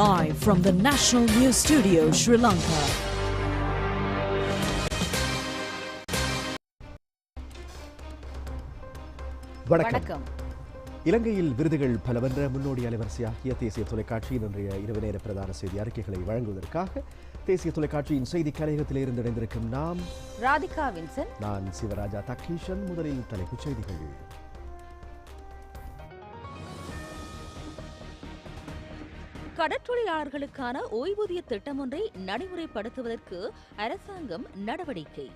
Live from the National News Studio, Sri Lanka. வணக்கம். இலங்கையில் விருதுகள் பல வென்ற முன்னோடி அலைவரிசையாகிய தேசிய தொலைக்காட்சியின் இன்றைய இரவு நேர பிரதான செய்தி அறிக்கைகளை வழங்குவதற்காக தேசிய தொலைக்காட்சியின் செய்தி கலையகத்தில் இருந்து இணைந்திருக்கும் நாம் ராதிகா வின்சன். நான் சிவராஜா தக்கீஷன் முதலில் தலைப்புச் செய்திகள். கடற்றொழிலாளர்களுக்கான ஓய்வூதிய திட்டம் ஒன்றை நடைமுறைப்படுத்துவதற்கு அரசாங்கம் நடவடிக்கை.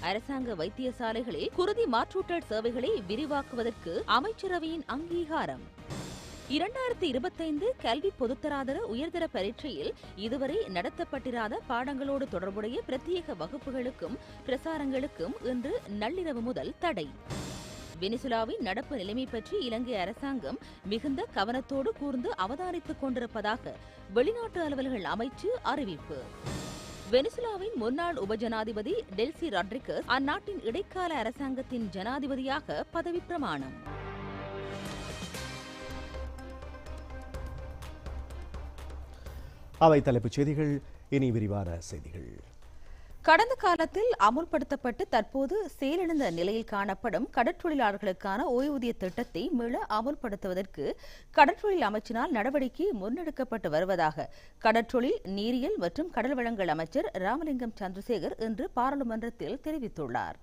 அரசாங்க வைத்தியசாலைகளில் குருதி மாற்றூட்டல் சேவைகளை விரிவாக்குவதற்கு அமைச்சரவையின் அங்கீகாரம். இரண்டாயிரத்தி இருபத்தைந்து கல்வி பொதுத்தராதர உயர்தர பரீட்சையில் இதுவரை நடத்தப்பட்டிராத பாடங்களோடு தொடர்புடைய பிரத்யேக வகுப்புகளுக்கும் பிரசாரங்களுக்கும் இன்று நள்ளிரவு முதல் தடை. வெனிசுலாவின் நடப்பு நிலைமை பற்றி இலங்கை அரசாங்கம் மிகுந்த கவனத்தோடு கூர்ந்து அவதானித்துக் கொண்டிருப்பதாக வெளிநாட்டு அலுவல்கள் அமைச்சு அறிவிப்பு. வெனிசுலாவின் முன்னாள் உபஜனாதிபதி டெல்சி ராட்ரிகஸ் அந்நாட்டின் இடைக்கால அரசாங்கத்தின் ஜனாதிபதியாக பதவி பிரமாணம். அவை தலைப்புச் செய்திகள் இனி விரிவான செய்திகள். கடந்த காலத்தில் அமுல்படுத்தப்பட்டு தற்போது செயலிழந்த நிலையில் காணப்படும் கடற்றொழிலாளர்களுக்கான ஓய்வூதிய திட்டத்தை மீள அமுல்படுத்துவதற்கு கடற்றொழில் அமைச்சினால் நடவடிக்கை முன்னெடுக்கப்பட்டு வருவதாக கடற்றொழில் நீரியல் மற்றும் கடல் வளங்கள் அமைச்சர் ராமலிங்கம் சந்திரசேகர் இன்று பாராளுமன்றத்தில் தெரிவித்துள்ளார்.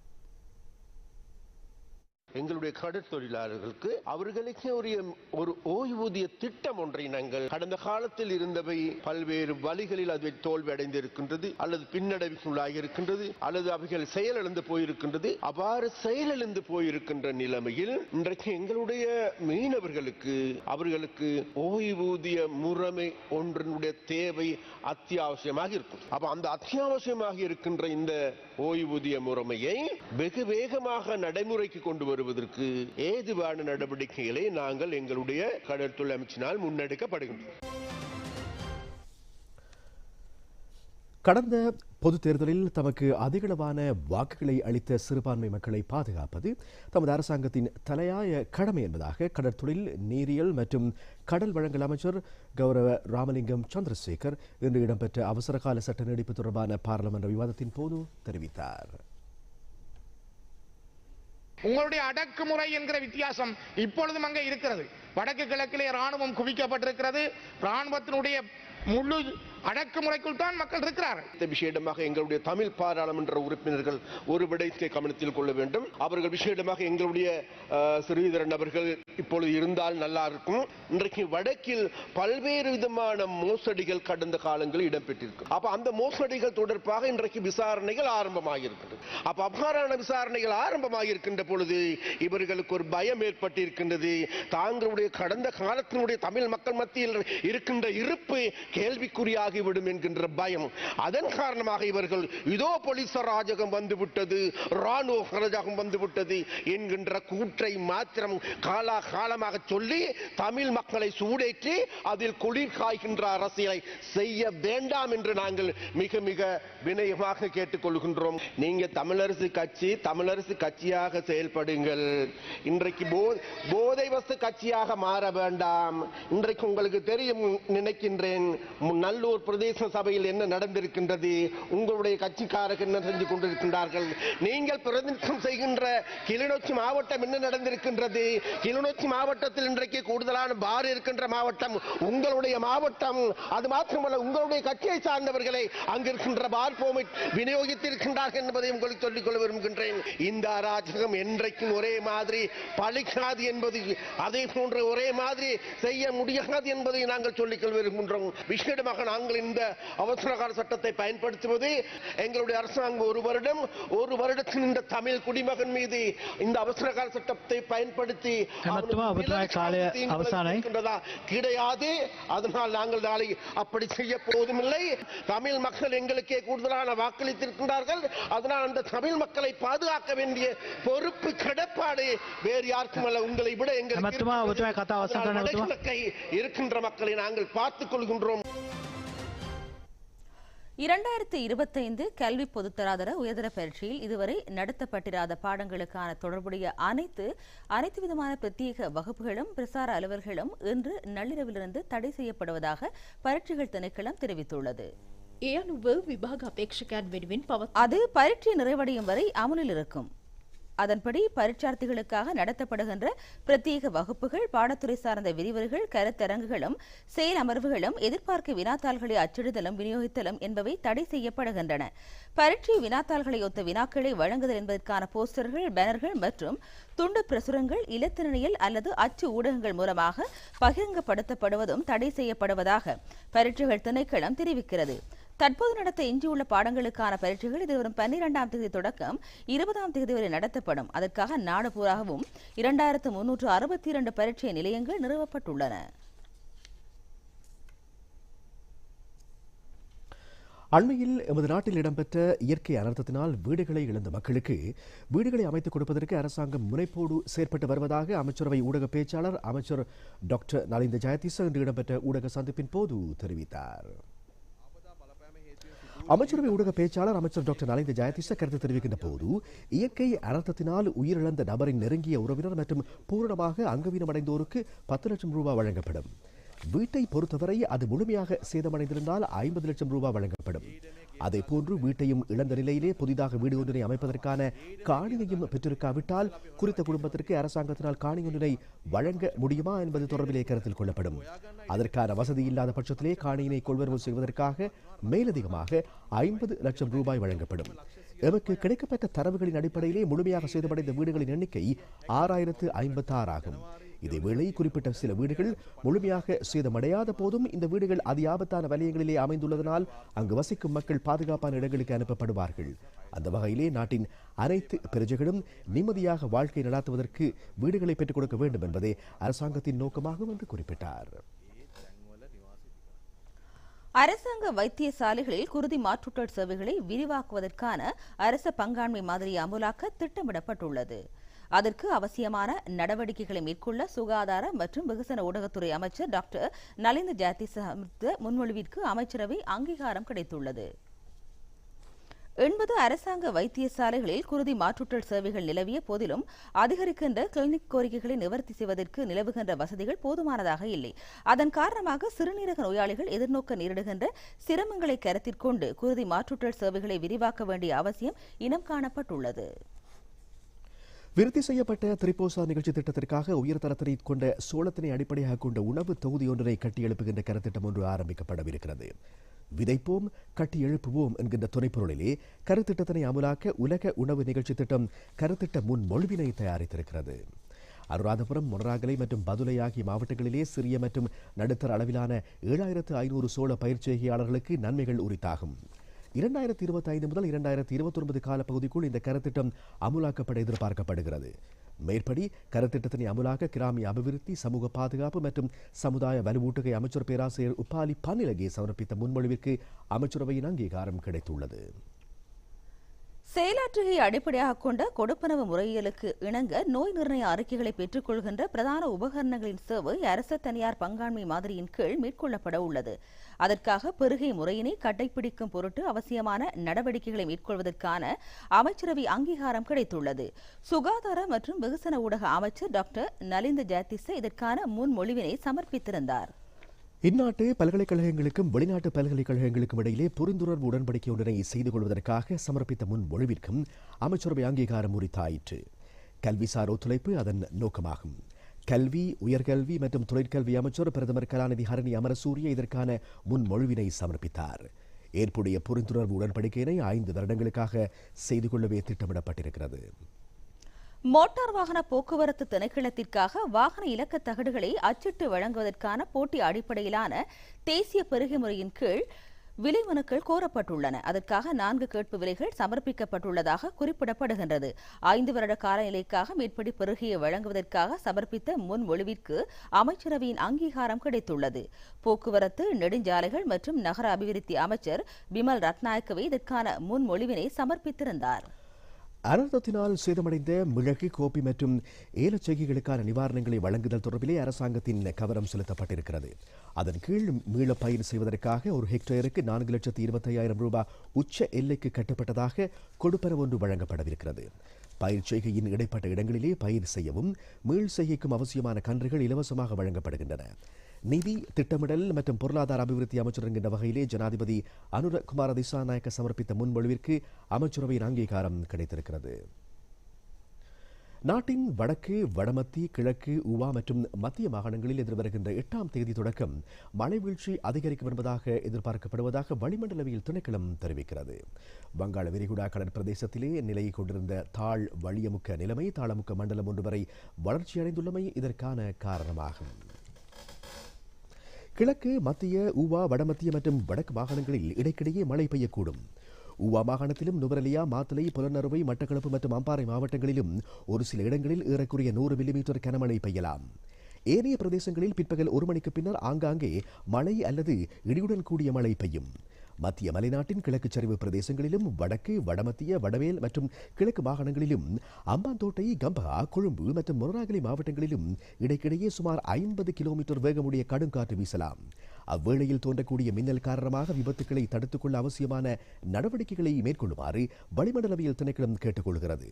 எங்களுடைய கடற்தொழிலாளர்களுக்கு அவர்களுக்கு ஒரு ஒரு ஓய்வூதிய திட்டம் ஒன்றை நாங்கள் கடந்த காலத்தில் இருந்தவை பல்வேறு வழிகளில் அது தோல்வி அடைந்திருக்கின்றது அல்லது பின்னடைவுக்குள்ளாகி இருக்கின்றது அல்லது அவைகள் செயலிழந்து போயிருக்கின்றது. அவ்வாறு செயலிழந்து போயிருக்கின்ற நிலைமையில் இன்றைக்கு எங்களுடைய மீனவர்களுக்கு அவர்களுக்கு ஓய்வூதிய முறைமை ஒன்றினுடைய தேவை அத்தியாவசியமாக இருக்கும். அப்ப அந்த அத்தியாவசியமாக இருக்கின்ற இந்த ஓய்வூதிய முறைமையை வெகு வேகமாக நடைமுறைக்கு கொண்டு வருவதற்கு ஏதுவான நடவடிக்கைகளை நாங்கள் எங்களுடைய கடற்தொழில் அமைச்சினால் முன்னெடுக்கப்படுகின்றோம். கடந்த பொதுத் தேர்தலில் தமக்கு அதிகளவான வாக்குகளை அளித்த சிறுபான்மை மக்களை பாதுகாப்பது தமது அரசாங்கத்தின் தலையாய கடமை என்பதாக கடற்தொழில் நீரியல் மற்றும் கடல் வழங்கல் அமைச்சர் கௌரவ ராமலிங்கம் சந்திரசேகர் இன்று இடம்பெற்ற அவசரகால சட்ட நீடிப்பு தொடர்பான பாராளுமன்ற விவாதத்தின் போது தெரிவித்தார். உங்களுடைய அடக்குமுறை என்கிற வித்தியாசம் இப்பொழுதும் அங்கே இருக்கிறது. வடக்கு கிழக்கிலே ராணுவம் குவிக்கப்பட்டிருக்கிறது. ராணுவத்தினுடைய முழு அடக்குமுறைக்குள் தான் மக்கள் இருக்கிறார்கள். இந்த விஷயமாக எங்களுடைய தமிழ் பாராளுமன்ற உறுப்பினர்கள் ஒரு விடயத்தை கவனத்தில் கொள்ள வேண்டும். அவர்கள் விஷயமாக எங்களுடைய ஸ்ரீதரன் அவர்கள் இப்பொழுது இருந்தால் நல்லா இருக்கும். இன்றைக்கு வடக்கில் பல்வேறு விதமான மோசடிகள் கடந்த காலங்களில் இடம்பெற்றிருக்கு அப்ப அந்த மோசடிகள் தொடர்பாக இன்றைக்கு விசாரணைகள் ஆரம்பமாக இருக்கிறது அப்ப அவ்வாறான விசாரணைகள் ஆரம்பமாக இருக்கின்ற பொழுது இவர்களுக்கு ஒரு பயம் ஏற்பட்டிருக்கின்றது. தாங்களுடைய கடந்த காலத்தினுடைய தமிழ் மக்கள் மத்தியில் இருக்கின்ற இருப்பு கேள்விக்குறியாகிவிடும் என்கின்ற பயம். அதன் காரணமாக இவர்கள் இதோ போலீஸ் ராஜகம் வந்துவிட்டது ராணுவ ராஜகம் வந்துவிட்டது என்கின்ற கூற்றை மாத்திரம் காலா காலமாக சொல்லி தமிழ் மக்களை சூடேற்றி அதில் குளிர் காய்கின்ற அரசியலை செய்ய வேண்டாம் என்று நாங்கள் மிக மிக வினயமாக கேட்டுக்கொள்கின்றோம். நீங்க தமிழரசு கட்சி தமிழரசு கட்சியாக செயல்படுங்கள். இன்றைக்கு போதை வஸ்து கட்சியாக மாற வேண்டாம். இன்றைக்கு உங்களுக்கு தெரியும் நினைக்கின்றேன் நல்லூர் பிரதேச சபையில் என்ன நடந்திருக்கின்றது உங்களுடைய கட்சிக்காரர்கள் என்ன செஞ்சு கொண்டிருக்கின்றார்கள். நீங்கள் பிரதிநிதித்துவம் செய்கின்ற கிளிநொச்சி மாவட்டம் என்ன நடந்திருக்கின்றது? கிளிநொச்சி மாவட்டத்தில் இன்றைக்கு கூடுதலான பார் இருக்கின்ற மாவட்டம் உங்களுடைய மாவட்டம். அது மாத்திரமல்ல உங்களுடைய கட்சியை சார்ந்தவர்களை அங்கிருக்கின்ற பார் போமிட் விநியோகித்திருக்கின்றார்கள் என்பதை உங்களுக்கு சொல்லிக்கொள்ள விரும்புகின்றேன். இந்த அராஜகம் என்றைக்கும் ஒரே மாதிரி பழிக்காது என்பது அதே போன்ற ஒரே மாதிரி செய்ய முடியாது என்பதை நாங்கள் சொல்லிக்கொள்ள விரும்புகின்றோம். விசேடமாக நாங்கள் இந்த அவசரகால சட்டத்தை பயன்படுத்துவது எங்களுடைய அரசாங்கம் ஒரு வருடம் ஒரு வருடத்தின் இந்த தமிழ் குடிமகன் மீது இந்த அவசரகால சட்டத்தை பயன்படுத்தி? கிடையாது. அதனால் நாங்கள் நாளை அப்படி செய்ய போவதுமில்லை தமிழ் மக்கள் எங்களுக்கே கூடுதலான வாக்களித்திருக்கின்றார்கள். அதனால் அந்த தமிழ் மக்களை பாதுகாக்க வேண்டிய பொறுப்பு கடப்பாடு வேறு யாருக்கும் அல்ல உங்களை விட எங்களுக்கு நிச்சயமாக கதா இருக்கின்ற மக்களை நாங்கள் பார்த்துக் கொள்கின்றோம். இரண்டாயிரத்தி இருபத்தைந்து கல்வி பொதுத்தராதர உயர்தர பயிற்சியில் இதுவரை நடத்தப்பட்டிராத பாடங்களுக்கான தொடர்புடைய அனைத்து அனைத்து விதமான பிரத்யேக வகுப்புகளும் பிரசார அலுவல்களும் இன்று நள்ளிரவிலிருந்து தடை செய்யப்படுவதாக பரீட்சைகள் திணைக்களம் தெரிவித்துள்ளது. அது ಪರೀಕ್ಷೆ நிறைவடையும் வரை அமலில் இருக்கும். அதன்படி பரீட்சார்த்திகளுக்காக நடத்தப்படுகின்ற பிரத்யேக வகுப்புகள் பாடத்துறை சார்ந்த விரிவுரைகள் கருத்தரங்குகளும் செயல் அமர்வுகளும் எதிர்பார்க்க வினாத்தாள்களை அச்சிடுதலும் விநியோகித்தலும் என்பவை தடை செய்யப்படுகின்றன. பரீட்சை வினாத்தாள்களை ஒத்த வினாக்களை வழங்குதல் என்பதற்கான போஸ்டர்கள் பேனர்கள் மற்றும் துண்டு பிரசுரங்கள் இலத்திரணியில் அல்லது அச்சு ஊடகங்கள் மூலமாக பகிரங்கப்படுத்தப்படுவதும் தடை செய்யப்படுவதாக பரீட்சைகள் திணைக்களம் தெரிவிக்கிறது. தற்போது நடத்த எஞ்சியுள்ள பாடங்களுக்கான பரீட்சைகள் எதிர்வரும் பன்னிரெண்டாம் தேதி தொடக்கம் இருபதாம் தேதி வரை நடத்தப்படும். அதற்காக நாடு பூராகவும் இரண்டாயிரத்து முன்னூற்று அறுபத்தி இரண்டு பரீட்சை நிலையங்கள் நிறுவப்பட்டுள்ளன. அண்மையில் எமது நாட்டில் இடம்பெற்ற இயற்கை அனர்த்தத்தினால் வீடுகளை இழந்த மக்களுக்கு வீடுகளை அமைத்துக் கொடுப்பதற்கு அரசாங்கம் முனைப்போடு செயற்பட்டு வருவதாக அமைச்சரவை ஊடக பேச்சாளர் அமைச்சர் டாக்டர் நலிந்த ஜெயதிச இன்று இடம்பெற்ற ஊடக சந்திப்பின் போது தெரிவித்தார். அமைச்சரவை ஊடக பேச்சாளர் அமைச்சர் டாக்டர் நலிந்த ஜெயதிச கருத்து தெரிவிக்கின்ற போது இயற்கை அனர்த்தத்தினால் உயிரிழந்த நபரின் நெருங்கிய உறவினர் மற்றும் பூரணமாக அங்கவீனமடைந்தோருக்கு பத்து லட்சம் ரூபாய் வழங்கப்படும். வீட்டை பொறுத்தவரை அது முழுமையாக சேதமடைந்திருந்தால் ஐம்பது லட்சம் ரூபாய் வழங்கப்படும். அதே போன்று வீட்டையும் இழந்த நிலையிலே புதிதாக வீடு ஒன்றினை அமைப்பதற்கான காணியையும் பெற்றிருக்காவிட்டால் குறித்த குடும்பத்திற்கு அரசாங்கத்தினால் காணி ஒன்றினை வழங்க முடியுமா என்பது தொடர்பிலே கருத்தில் கொள்ளப்படும். அதற்கான வசதி இல்லாத பட்சத்திலே காணியினை கொள்வரவு செய்வதற்காக மேலதிகமாக ஐம்பது லட்சம் ரூபாய் வழங்கப்படும். எமக்கு கிடைக்கப்பட்ட தரவுகளின் அடிப்படையிலே முழுமையாக சேதமடைந்த வீடுகளின் எண்ணிக்கை ஆறாயிரத்து ஐம்பத்தி ஆறு ஆகும். இதேவேளை குறிப்பிட்ட சில வீடுகள் முழுமையாக சேதமடையாத போதும் இந்த வீடுகள் அதி ஆபத்தான வலயங்களிலே அமைந்துள்ளதனால் அங்கு வசிக்கும் மக்கள் பாதுகாப்பான இடங்களுக்கு அனுப்பப்படுவார்கள். அந்த வகையிலே நாட்டின் அனைத்து பிரஜைகளும் நிம்மதியாக வாழ்க்கை நடாத்துவதற்கு வீடுகளை பெற்றுக் கொடுக்க வேண்டும் என்பதே அரசாங்கத்தின் நோக்கமாகும் என்று குறிப்பிட்டார். அரசாங்க வைத்தியசாலைகளில் குருதி மாற்றூட்டல் சேவைகளை விரிவாக்குவதற்கான அரச பங்காண்மை மாதிரியை அமுலாக்க திட்டமிடப்பட்டுள்ளது. அதற்கு அவசியமான நடவடிக்கைகளை மேற்கொள்ள சுகாதார மற்றும் வெகுசன ஊடகத்துறை அமைச்சர் டாக்டர் நலிந்த ஜாதி சமர்த்த முன்மொழிவிற்கு அமைச்சரவை அங்கீகாரம் கிடைத்துள்ளது. எண்பது அரசாங்க வைத்தியசாலைகளில் குருதி மாற்றூட்டல் சேவைகள் நிலவிய போதிலும் அதிகரிக்கின்ற கிளினிக் கோரிக்கைகளை நிவர்த்தி செய்வதற்கு நிலவுகின்ற வசதிகள் போதுமானதாக இல்லை. அதன் காரணமாக சிறுநீரக நோயாளிகள் எதிர்நோக்க நேரிடுகின்ற சிரமங்களை கருத்திற்கொண்டு குருதி மாற்றூட்டல் சேவைகளை விரிவாக்க வேண்டிய அவசியம் இனம் காணப்பட்டுள்ளது. விருத்தி செய்யப்பட்ட திரிபோசா நிகழ்ச்சி திட்டத்திற்காக உயர்தரத்தினை கொண்ட சோளத்தினை அடிப்படையாக கொண்ட உணவு தொகுதி ஒன்றினை கட்டியெழுப்புகின்ற கருத்திட்டம் ஒன்று ஆரம்பிக்கப்படவிருக்கிறது. விதைப்போம் கட்டி எழுப்புவோம் என்கின்ற துணைப்பொருளிலே கருத்திட்டத்தினை அமுலாக்க உலக உணவு நிகழ்ச்சி திட்டம் கருத்திட்ட முன்மொழிவினை தயாரித்திருக்கிறது. அனுராதபுரம் மொனராகலை மற்றும் பதுலை ஆகிய மாவட்டங்களிலே சிறிய மற்றும் நடுத்தர அளவிலான ஏழாயிரத்து ஐநூறு சோள பயிற்சியாளர்களுக்கு நன்மைகள் உரித்தாகும். இரண்டாயிரத்தி இருபத்தி ஐந்து முதல் இரண்டாயிரத்தி இருபத்தி ஒன்பது கால இந்த கருத்திட்டம் அமுலாக்கப்பட எதிர்பார்க்கப்படுகிறது. மேற்படி கருத்திட்டத்தினை அமுலாக்க கிராமிய அபிவிருத்தி சமூக பாதுகாப்பு மற்றும் சமுதாய வலுவூட்டுகை அமைச்சர் பேராசிரியர் உப்பாலி பன்னிலகே சமர்ப்பித்த முன்மொழிவிற்கு அமைச்சரவையின் அங்கீகாரம் கிடைத்துள்ளது. செயலாற்றுகையை அடிப்படையாக கொண்ட கொடுப்பனவு முறையியலுக்கு இணங்க நோய் நிர்ணய அறிக்கைகளை பெற்றுக்கொள்கின்ற பிரதான உபகரணங்களின் சேவை அரச தனியார் பங்காண்மை மாதிரியின் கீழ் மேற்கொள்ளப்பட உள்ளது. அதற்காக பெருகை முறையினை கடைபிடிக்கும் பொருட்டு அவசியமான நடவடிக்கைகளை மேற்கொள்வதற்கான அமைச்சரவை அங்கீகாரம் கிடைத்துள்ளது. சுகாதார மற்றும் வெகுசன ஊடக அமைச்சர் டாக்டர் நலிந்த ஜாத்திச இதற்கான முன்மொழிவினை சமர்ப்பித்திருந்தார். இந்நாட்டு பல்கலைக்கழகங்களுக்கும் வெளிநாட்டு பல்கலைக்கழகங்களுக்கும் இடையிலே புரிந்துணர்வு உடன்படிக்கை ஒன்றினை செய்து கொள்வதற்காக சமர்ப்பித்த முன்மொழிவிற்கும் அமைச்சரவை அங்கீகாரம் உரித்தாயிற்று. கல்விசார் ஒத்துழைப்பு அதன் நோக்கமாகும். கல்வி உயர்கல்வி மற்றும் தொழிற்கல்வி அமைச்சர் பிரதமர் கலாநிதி ஹரணி அமரசூரிய இதற்கான முன்மொழிவினை சமர்ப்பித்தார். ஏற்புடைய புரிந்துணர்வு உடன்படிக்கையினை ஐந்து வருடங்களுக்காக செய்து கொள்ளவே திட்டமிடப்பட்டிருக்கிறது. மோட்டார் வாகன போக்குவரத்து திணைக்களத்திற்காக வாகன இலக்க தகடுகளை அச்சிட்டு வழங்குவதற்கான போட்டி அடிப்படையிலான தேசிய பெருகை முறையின் கீழ் விலை மனுக்கள் கோரப்பட்டுள்ளன. அதற்காக நான்கு கேட்பு விலைகள் சமர்ப்பிக்கப்பட்டுள்ளதாக குறிப்பிடப்படுகின்றது. ஐந்து வருட காலநிலைக்காக மேற்படி பெருகியை வழங்குவதற்காக சமர்ப்பித்த முன்மொழிவிற்கு அமைச்சரவையின் அங்கீகாரம் கிடைத்துள்ளது. போக்குவரத்து நெடுஞ்சாலைகள் மற்றும் நகர அபிவிருத்தி அமைச்சர் பிமல் ரத்நாயக்கவே இதற்கான முன்மொழிவினை சமர்ப்பித்திருந்தார். அனர்த்தத்தினால் சேதமடைந்த மிளகு கோப்பி மற்றும் ஏலச்செய்கைகளுக்கான நிவாரணங்களை வழங்குதல் தொடர்பிலே அரசாங்கத்தின் கவனம் செலுத்தப்பட்டிருக்கிறது. அதன் கீழ் மீள பயிர் செய்வதற்காக ஒரு ஹெக்டேருக்கு நான்கு லட்சத்தி இருபத்தையாயிரம் ரூபாய் உச்ச எல்லைக்கு கட்டப்பட்டதாக கொடுப்பன ஒன்று வழங்கப்படவிருக்கிறது. பயிர் செய்கையின் இடைப்பட்ட இடங்களிலே பயிர் செய்யவும் மீள் செய்கைக்கும் அவசியமான கன்றுகள் இலவசமாக வழங்கப்படுகின்றன. நிதி திட்டமிடல் மற்றும் பொருளாதார அபிவிருத்தி அமைச்சர் என்கின்ற வகையிலே ஜனாதிபதி அனுரகுமார திசாநாயக்க சமர்ப்பித்த முன்மொழிவிற்கு அமைச்சரவையின் அங்கீகாரம் கிடைத்திருக்கிறது. நாட்டின் வடக்கு வடமத்தி கிழக்கு உவா மற்றும் மத்திய மாகாணங்களில் எதிர்வருகின்ற எட்டாம் தேதி தொடக்கம் மழை வீழ்ச்சி அதிகரிக்கும் என்பதாக எதிர்பார்க்கப்படுவதாக வளிமண்டலவியல் திணைக்களம் தெரிவிக்கிறது. வங்காள விரிகுடா கடற்பிரதேசத்திலே நிலையை கொண்டிருந்த தாழ் வழியமுக்க நிலைமை தாளமுக்க மண்டலம் ஒன்று வரை வளர்ச்சியடைந்துள்ளமை இதற்கான காரணமாகும். கிழக்கு மத்திய ஊவா வடமத்திய மற்றும் வடக்கு மாகாணங்களில் இடைக்கிடையே மழை பெய்யக்கூடும். ஊவா மாகாணத்திலும் நுவரலியா மாத்தலை புலனறுவை மட்டக்களப்பு மற்றும் அம்பாறை மாவட்டங்களிலும் ஒரு சில இடங்களில் ஏறக்குறைய நூறு மில்லிமீட்டர் கனமழை பெய்யலாம். ஏனைய பிரதேசங்களில் பிற்பகல் ஒரு மணிக்கு பின்னர் ஆங்காங்கே மழை அல்லது இடியுடன் கூடிய மழை பெய்யும். மத்திய மலைநாட்டின் கிழக்கு சரிவு பிரதேசங்களிலும் வடக்கு வடமத்திய வடமேல் மற்றும் கிழக்கு மாகாணங்களிலும் அம்பாந்தோட்டை கம்பா கொழும்பு மற்றும் மொனராகலி மாவட்டங்களிலும் இடைக்கிடையே சுமார் ஐம்பது கிலோமீட்டர் வேகமுடைய கடுங்காற்று வீசலாம். அவ்வேளையில் தோன்றக்கூடிய மின்னல் காரணமாக விபத்துக்களை தடுத்துக்கொள்ள அவசியமான நடவடிக்கைகளை மேற்கொள்ளுமாறு வளிமண்டலவியல் திணைக்களம் கேட்டுக்கொள்கிறது.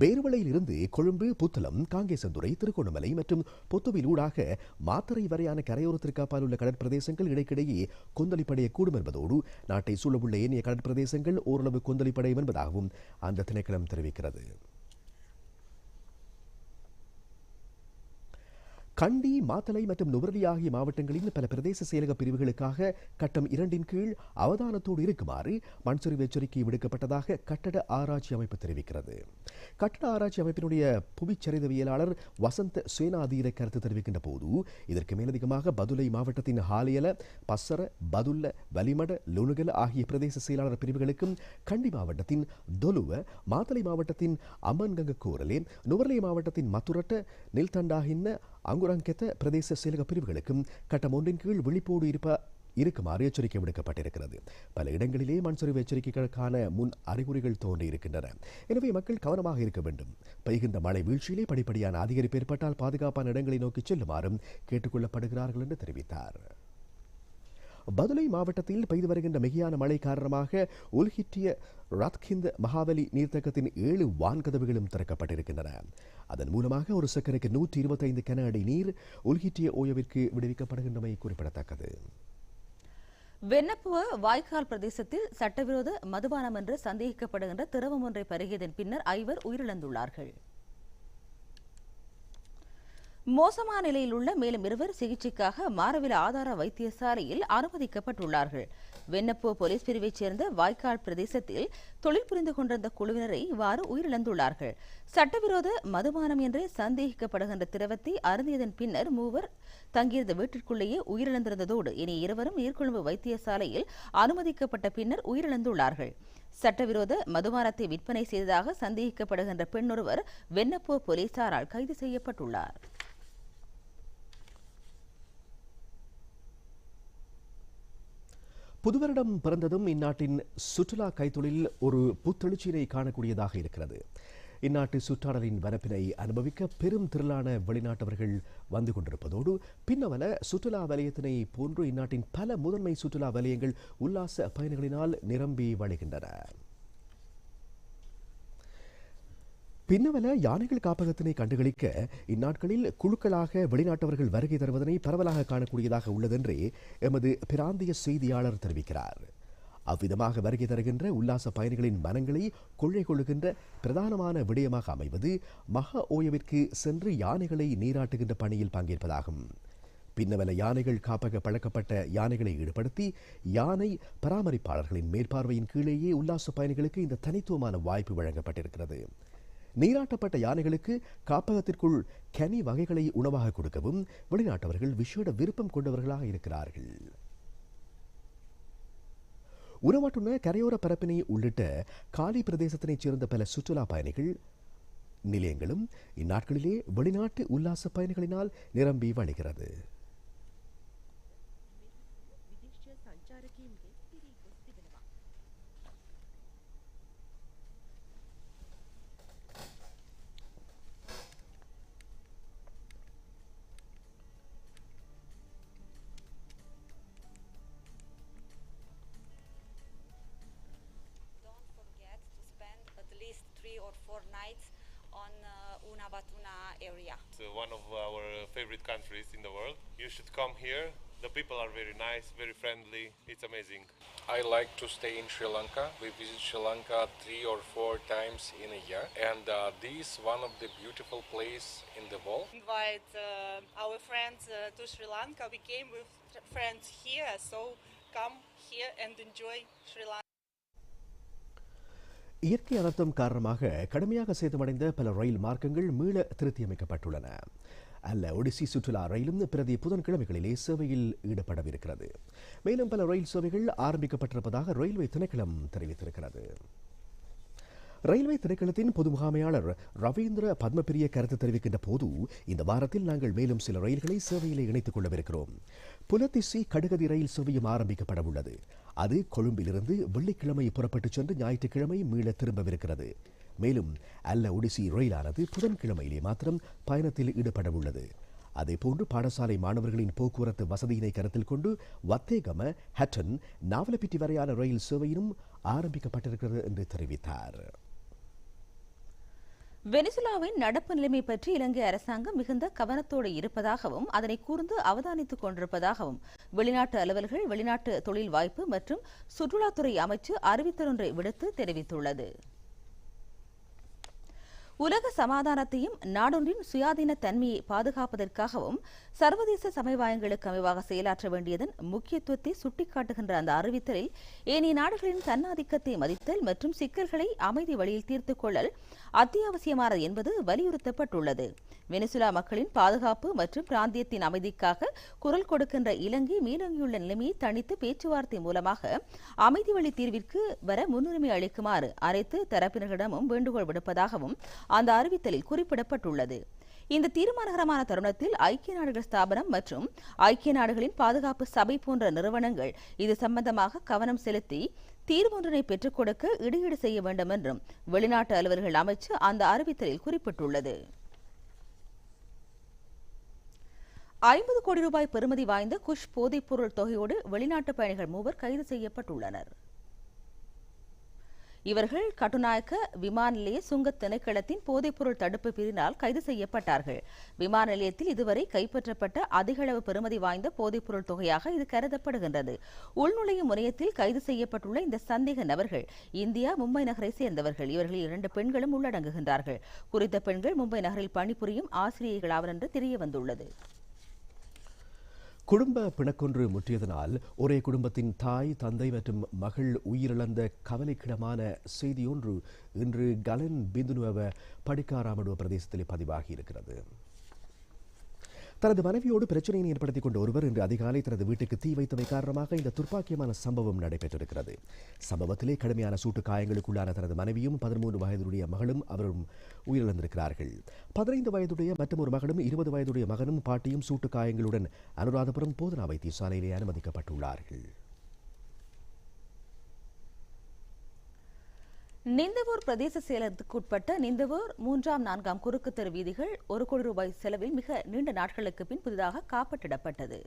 பேருவளையில் இருந்து கொழும்பு புத்தளம் காங்கேசந்துறை திருகோணமலை மற்றும் பொத்துவில் ஊடாக மாத்தரை வரையான கரையோரத்திற்கு அப்பால் உள்ள கடற்பிரதேசங்கள் இடைக்கிடையே கொந்தளிப்படையக்கூடும் என்பதோடு நாட்டை சூழவுள்ள ஏனைய கடற்பிரதேசங்கள் ஓரளவு கொந்தளிப்படையும் என்பதாகவும் அந்த திணைக்களம் தெரிவிக்கிறது. கண்டி மாத்தலை மற்றும் நுவரலி ஆகிய மாவட்டங்களின் பல பிரதேச செயலக பிரிவுகளுக்காக கட்டம் இரண்டின் கீழ் அவதானத்தோடு இருக்குமாறு மண்சரிவு எச்சரிக்கை விடுக்கப்பட்டதாக கட்டட ஆராய்ச்சி அமைப்பு தெரிவிக்கிறது. கட்டட ஆராய்ச்சி அமைப்பினுடைய புவிச்சரிதவியலாளர் வசந்த் சேனாதீர கருத்து தெரிவிக்கின்ற போது இதற்கு மேலதிகமாக பதுளை மாவட்டத்தின் ஹாலியல பசர பதுல்ல வலிமட லுணுகல ஆகிய பிரதேச செயலாளர் பிரிவுகளுக்கும் கண்டி மாவட்டத்தின் தொலுவ மாத்தலை மாவட்டத்தின் அம்மன்கங்க கோரலே நுவரலி மாவட்டத்தின் மத்துரட்ட நில்தண்டாகின்ன அங்குரங்கெத்த பிரதேச செயலக பிரிவுகளுக்கும் கட்டம் ஒன்றின் கீழ் விழிப்போடு இருப்ப இருக்குமாறு எச்சரிக்கை விடுக்கப்பட்டிருக்கிறது. பல இடங்களிலே மண்சரிவு எச்சரிக்கைகளுக்கான முன் அறிகுறிகள் தோன்றியிருக்கின்றன எனவே மக்கள் கவனமாக இருக்க வேண்டும். பெய்கின்ற மழை வீழ்ச்சியிலே படிப்படியான அதிகரிப்பு ஏற்பட்டால் பாதுகாப்பான இடங்களை நோக்கி செல்லுமாறும் கேட்டுக்கொள்ளப்படுகிறார்கள் என்று தெரிவித்தார். பதுளை மாவட்டத்தில் பெய்து வருகின்ற மிகையான மழை காரணமாக உல்ஹிட்டிய ரத்கிந்த் மகாவலி நீர்த்தக்கத்தின் ஏழு வான்கதவுகளும் திறக்கப்பட்டிருக்கின்றன. அதன் மூலமாக ஒரு சக்கரைக்கு நூற்றி இருபத்தைந்து கன அடி நீர் உல்ஹிட்டிய ஓயவிற்கு விடுவிக்கப்படுகின்றமை குறிப்பிடத்தக்கது. வெண்ணப்புவ வாய்க்கால் பிரதேசத்தில் சட்டவிரோத மதுபானம் என்று சந்தேகிக்கப்படுகின்ற திரவம் ஒன்றை பருகியதன் பின்னர் ஐவர் உயிரிழந்துள்ளார்கள். மோசமான நிலையில் உள்ள மேலும் இருவர் சிகிச்சைக்காக மாரவில ஆதார வைத்தியசாலையில் அனுமதிக்கப்பட்டுள்ளார்கள். வெண்ணப்போ போலீஸ் பிரிவைச் சேர்ந்த வாய்க்கால் பிரதேசத்தில் தொழில் புரிந்து கொண்டிருந்த குழுவினரை இவ்வாறு உயிரிழந்துள்ளார்கள். சட்டவிரோத மதுபானம் என்று சந்தேகிக்கப்படுகின்ற திரவத்தை அருந்தியதன் பின்னர் மூவர் தங்கியிருந்த வீட்டிற்குள்ளேயே உயிரிழந்திருந்ததோடு இனி இருவரும் நீர்கொழும்பு வைத்தியசாலையில் அனுமதிக்கப்பட்ட பின்னர் உயிரிழந்துள்ளார்கள். சட்டவிரோத மதுபானத்தை விற்பனை செய்ததாக சந்தேகிக்கப்படுகின்ற பெண்ணொருவர் வெண்ணப்போ போலீசாரால் கைது செய்யப்பட்டுள்ளார். புதுவருடம் பிறந்ததும் இந்நாட்டின் சுற்றுலா கைத்தொழில் ஒரு புத்தெழுச்சியினை காணக்கூடியதாக இருக்கிறது. இந்நாட்டு சுற்றாடலின் வரப்பினை அனுபவிக்க பெரும் திரளான வெளிநாட்டவர்கள் வந்து கொண்டிருப்பதோடு பின்னவல சுற்றுலா வலயத்தினை போன்று இந்நாட்டின் பல முதன்மை சுற்றுலா வலயங்கள் உல்லாச பயணிகளினால் நிரம்பி வழிகின்றன. பின்னவல யானைகள் காப்பகத்தினை கண்டுகளிக்க இந்நாட்களில் குழுக்களாக வெளிநாட்டவர்கள் வருகை தருவதனை பரவலாக காணக்கூடியதாக உள்ளதென்றே எமது பிராந்திய செய்தியாளர் தெரிவிக்கிறார். அவ்விதமாக வருகை தருகின்ற உல்லாச பயணிகளின் மனங்களை கொள்ளை கொள்ளுகின்ற பிரதானமான விடயமாக அமைவது மகா ஓயவிற்கு சென்று யானைகளை நீராட்டுகின்ற பணியில் பங்கேற்பதாகும். பின்னவல யானைகள் காப்பக பழக்கப்பட்ட யானைகளை ஈடுபடுத்தி யானை பராமரிப்பாளர்களின் மேற்பார்வையின் கீழேயே உல்லாச பயணிகளுக்கு இந்த தனித்துவமான வாய்ப்பு வழங்கப்பட்டிருக்கிறது. நீராட்டப்பட்ட யானைகளுக்கு காப்பகத்திற்குள் கனி வகைகளை உணவாக கொடுக்கவும் வெளிநாட்டவர்கள் விசேட விருப்பம் கொண்டவர்களாக இருக்கிறார்கள். உணவாட்டுன கரையோர பரப்பினை உள்ளிட்ட காலி பிரதேசத்தினைச் சேர்ந்த பல சுற்றுலா பயணிகள் நிலையங்களும் இந்நாட்களிலே வெளிநாட்டு உல்லாச பயணிகளினால் நிரம்பி வழிகிறது. Navatuna area. It's uh, one of our favorite countries in the world. You should come here. The people are very nice, very friendly. It's amazing. I like to stay in Sri Lanka. We visit Sri Lanka three or four times in a year, and uh, this one of the beautiful place in the world. Invite uh, our friends uh, to Sri Lanka. We came with friends here, so come here and enjoy Sri Lanka. இயற்கை அனர்த்தம் காரணமாக கடுமையாக சேதமடைந்த பல ரயில் மார்க்கங்கள் மீள திருத்தியமைக்கப்பட்டுள்ளன. அல்ல ஒடிசி சுற்றுலா ரயிலும் பிரதி புதன்கிழமைகளிலே சேவையில் ஈடுபடவிருக்கிறது. மேலும் பல ரயில் சேவைகள் ஆரம்பிக்கப்பட்டிருப்பதாக ரயில்வே திணைக்களம் தெரிவித்திருக்கிறது. ரயில்வே திணைக்களத்தின் பொது முகாமையாளர் ரவீந்திர பத்மபிரிய கருத்து தெரிவிக்கின்ற போது இந்த வாரத்தில் நாங்கள் மேலும் சில ரயில்களை சேவையிலே இணைத்துக் கொள்ளவிருக்கிறோம். புலத்திசி கடுகதி ரயில் சேவையும் ஆரம்பிக்கப்பட உள்ளது அது கொழும்பிலிருந்து வெள்ளிக்கிழமை புறப்பட்டுச் சென்று ஞாயிற்றுக்கிழமை மீள திரும்பவிருக்கிறது. மேலும் அல்ல ஒடிசி ரயிலானது புதன்கிழமையிலே மாத்திரம் பயணத்தில் ஈடுபட உள்ளது அதேபோன்று பாடசாலை மாணவர்களின் போக்குவரத்து வசதியினை கருத்தில் கொண்டு வத்தேகம ஹட்டன் நாவலப்பிட்டி வரையான ரயில் சேவையினும் ஆரம்பிக்கப்பட்டிருக்கிறது என்று தெரிவித்தார். வெனிசுலாவின் நடப்பு நிலைமை பற்றி இலங்கை அரசாங்கம் மிகுந்த கவனத்தோடு இருப்பதாகவும் அதனை கூர்ந்து அவதானித்துக் கொண்டிருப்பதாகவும் வெளிநாட்டு அலுவல்கள் வெளிநாட்டு தொழில் வாய்ப்பு மற்றும் சுற்றுலாத்துறை அமைச்சு அறிவித்தலொன்றை விடுத்து தெரிவித்துள்ளது. உலக சமாதானத்தையும் நாடொன்றின் சுயாதீன தன்மையை பாதுகாப்பதற்காகவும் சர்வதேச சமவாயங்களுக்கு அமைவாக செயலாற்ற வேண்டியதன் முக்கியத்துவத்தை சுட்டிக்காட்டுகின்ற அந்த அறிவித்தலில் ஏனைய நாடுகளின் தன்னாதிக்கத்தை மதித்தல் மற்றும் சிக்கல்களை அமைதி வழியில் தீர்த்துக் கொள்ளல் அத்தியாவசியமானது என்பது வலியுறுத்தப்பட்டுள்ளது. வெனிசுலா மக்களின் பாதுகாப்பு மற்றும் பிராந்தியத்தின் அமைதிக்காக குரல் கொடுக்கின்ற இலங்கை மீனங்கியுள்ள நிலைமையை தணித்து பேச்சுவார்த்தை மூலமாக அமைதி வழி தீர்விற்கு வர முன்னுரிமை அளிக்குமாறு அனைத்து தரப்பினர்களிடமும் வேண்டுகோள் விடுப்பதாகவும் அந்த அறிவித்தலில் குறிப்பிடப்பட்டுள்ளது. இந்த தீர்மானகரமான தருணத்தில் ஐக்கிய நாடுகள் ஸ்தாபனம் மற்றும் ஐக்கிய நாடுகளின் பாதுகாப்பு சபை போன்ற நிறுவனங்கள் இது சம்பந்தமாக கவனம் செலுத்தி தீர்வொன்றினை பெற்றுக் கொடுக்க இடையீடு செய்ய வேண்டும் என்றும் வெளிநாட்டு அலுவல்கள் அமைச்சு அந்த அறிவித்தலில் குறிப்பிட்டுள்ளது. ஐம்பது கோடி ரூபாய் பெறுமதி வாய்ந்த குஷ் போதைப்பொருள் தொகையோடு வெளிநாட்டு பயணிகள் மூவர் கைது செய்யப்பட்டுள்ளனர். இவர்கள் கட்டுநாயக்க விமான நிலைய சுங்க திணைக்களத்தின் போதைப்பொருள் தடுப்பு பிரிவினால் கைது செய்யப்பட்டார்கள். விமான நிலையத்தில் இதுவரை கைப்பற்றப்பட்ட அதிகளவு பெறுமதி வாய்ந்த போதைப்பொருள் தொகையாக இது கருதப்படுகின்றது. உள்நுழையும் முனையத்தில் கைது செய்யப்பட்டுள்ள இந்த சந்தேக நபர்கள் இந்தியா மும்பை நகரை சேர்ந்தவர்கள். இவர்களில் இரண்டு பெண்களும் உள்ளடங்குகின்றார்கள். குறித்த பெண்கள் மும்பை நகரில் பணிபுரியும் ஆசிரியர்களாவர் என்று தெரிய வந்துள்ளது குடும்ப பிணக்கொன்று முற்றியதனால் ஒரே குடும்பத்தின் தாய் தந்தை மற்றும் மகள் உயிரிழந்த கவலைக்கிடமான செய்தியொன்று இன்று கலன் பிந்துனுவ படிக்காராமடுவ பிரதேசத்தில் பதிவாகி இருக்கிறது தனது மனைவியோடு பிரச்சனையை ஏற்படுத்திக் கொண்ட ஒருவர் இன்று அதிகாலை தனது வீட்டுக்கு தீ வைத்தமை காரணமாக இந்த துர்ப்பாக்கியமான சம்பவம் நடைபெற்றிருக்கிறது. சம்பவத்திலே கடுமையான சூட்டு காயங்களுக்குள்ளான தனது மனைவியும் பதிமூன்று வயதுடைய மகளும் அவரும் உயிரிழந்திருக்கிறார்கள். பதினைந்து வயதுடைய மற்றும் ஒரு மகளும் இருபது வயதுடைய மகனும் பாட்டியும் சூட்டு காயங்களுடன் அனுராதபுரம் போதனா வைத்தியசாலையிலே அனுமதிக்கப்பட்டுள்ளார்கள். நிந்தவூர் பிரதேச செயலகத்துக்குட்பட்ட நிந்தவூர் மூன்றாம் நான்காம் குறுக்கு தெரு வீதிகள் ஒரு கோடி ரூபாய் செலவில் மிக நீண்ட நாட்களுக்கு பின் புதிதாக காப்பட்டிடப்பட்டது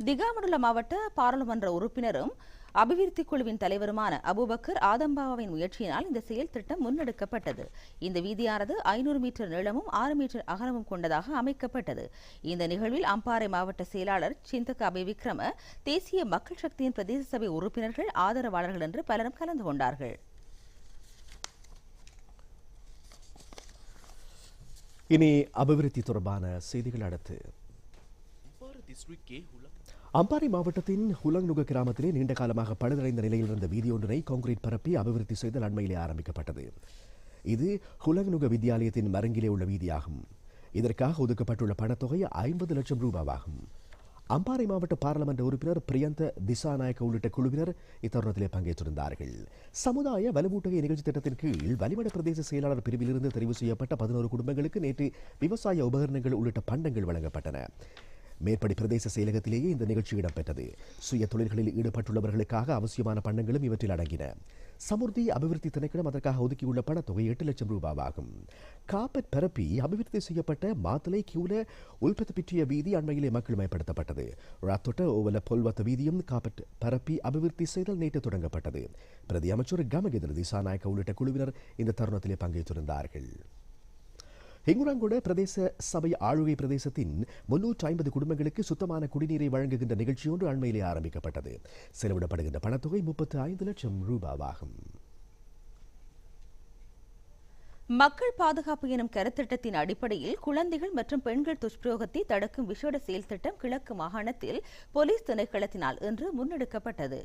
திகாமண்டல மாவட்ட பாராளுமன்ற உறுப்பினரும் அபிவிருத்தி குழுவின் தலைவருமான அபுபக்கர் ஆதம்பாவின் முயற்சியினால் இந்த செயல் திட்டம் முன்னெடுக்கப்பட்டது. இந்த வீதியானது ஐநூறு மீட்டர் நீளமும் ஆறு மீட்டர் அகலமும் கொண்டதாக அமைக்கப்பட்டது. இந்த நிகழ்வில் அம்பாறை மாவட்ட செயலாளர் சிந்தக அபி விக்ரம தேசிய மக்கள் சக்தியின் பிரதேச சபை உறுப்பினர்கள் ஆதரவாளர்கள் என்று பலரும் கலந்து கொண்டார்கள். இனி அபிவிருத்தி தொடர்பான செய்திகள் அடுத்து. அம்பாறை மாவட்டத்தின் ஹுலங்னுக கிராமத்திலே நீண்ட காலமாக பழுதடைந்த நிலையில் இருந்த வீதியொன்றினை கான்கிரீட் பரப்பி அபிவிருத்தி செய்தல் அண்மையிலே ஆரம்பிக்கப்பட்டது. இது ஹுலங்னுக வித்தியாலயத்தின் மருங்கிலே உள்ள வீதியாகும். இதற்காக ஒதுக்கப்பட்டுள்ள பணத்தொகை ஐம்பது லட்சம் ரூபாவாகும். அம்பாறை மாவட்ட பாராளுமன்ற உறுப்பினர் பிரியந்த திசாநாயக்க உள்ளிட்ட குழுவினர் இத்தருணத்திலே பங்கேற்றிருந்தார்கள். சமுதாய வலுவூட்டகை நிகழ்ச்சி திட்டத்தின் கீழ் வலிமட பிரதேச செயலாளர் பிரிவிலிருந்து தெரிவு செய்யப்பட்ட பதினோரு குடும்பங்களுக்கு நேற்று விவசாய உபகரணங்கள் உள்ளிட்ட பண்டங்கள் வழங்கப்பட்டன. மேற்படி பிரதேச செயலகத்திலேயே இந்த நிகழ்ச்சி இடம்பெற்றது. சுய தொழில்களில் ஈடுபட்டுள்ளவர்களுக்காக அவசியமான பண்டங்களும் இவற்றில் அடங்கின. சமுர்த்தி அபிவிருத்தி திணைக்களம் அதற்காக ஒதுக்கியுள்ள பணத்தொகை எட்டு லட்சம் ரூபாவாகும். காப்பட் பரப்பி அபிவிருத்தி செய்யப்பட்ட மாத்தலை கியூல உள்பத்து பற்றிய வீதி அண்மையிலே மக்கள் மயப்படுத்தப்பட்டது ராத்தொட்ட ஓவல பொல்வத்த வீதியும் காப்பட் பரப்பி அபிவிருத்தி செய்தல் நேற்று தொடங்கப்பட்டது. பிரதி அமைச்சர் கமகேந்திர திசாநாயக்க உள்ளிட்ட குழுவினர் இந்த தருணத்திலே பங்கேற்றிருந்தார்கள். ஹிங்குராங்கொட பிரதேச சபை ஆளுகை பிரதேசத்தின் முன்னூற்று ஐம்பது குடும்பங்களுக்கு சுத்தமான குடிநீரை வழங்குகின்ற நிகழ்ச்சி ஒன்று அண்மையிலே ஆரம்பிக்கப்பட்டது. செலவிடப்படுகின்ற பணத்தொகை முப்பத்து ஐந்து லட்சம் ரூபாவாகும். மக்கள் பாதுகாப்பு எனும் கருத்திட்டத்தின் அடிப்படையில் குழந்தைகள் மற்றும் பெண்கள் துஷ்பிரயோகத்தை தடுக்கும் விசேட செயல் திட்டம் கிழக்கு மாகாணத்தில் போலீஸ் திணைக்களத்தினால் இன்று முன்னெடுக்கப்பட்டது.